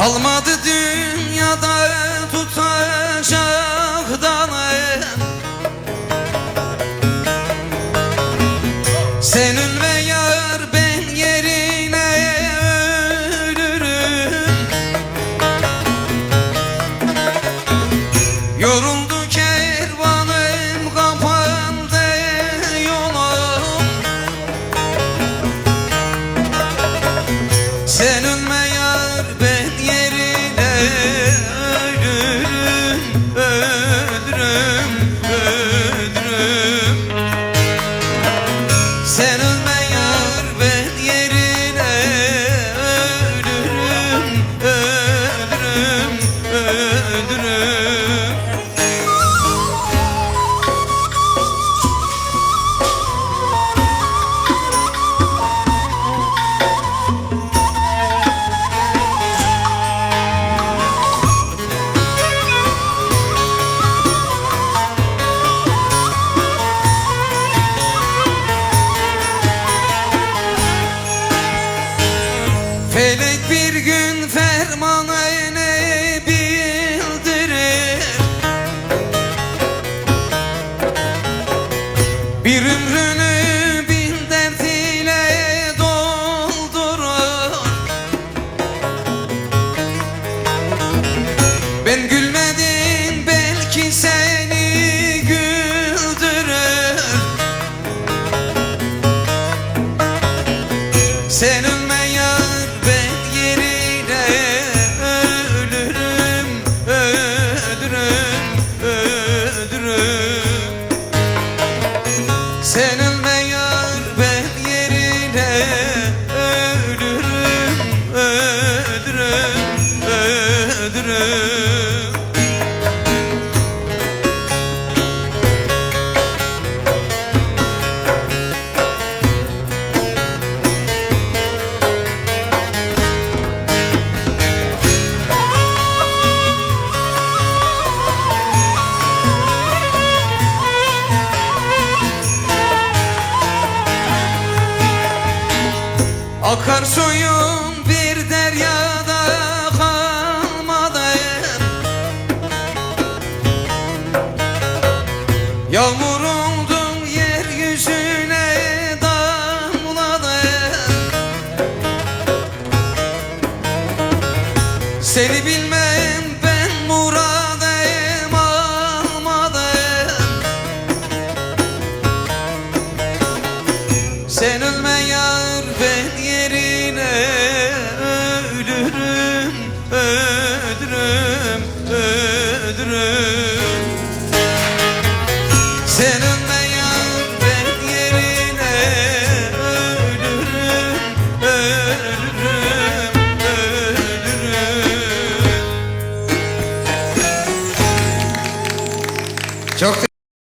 Kalmadı dünyada Felek bir gün fermanını bildirir? Bir ömrünü bin dert ile doldurur. Ben gülmedim belki seni güldürür. Sen öldürüm Seni bilmem ben muradayım almadayım. Sen ölme yar ben yerine ölürüm ölürüm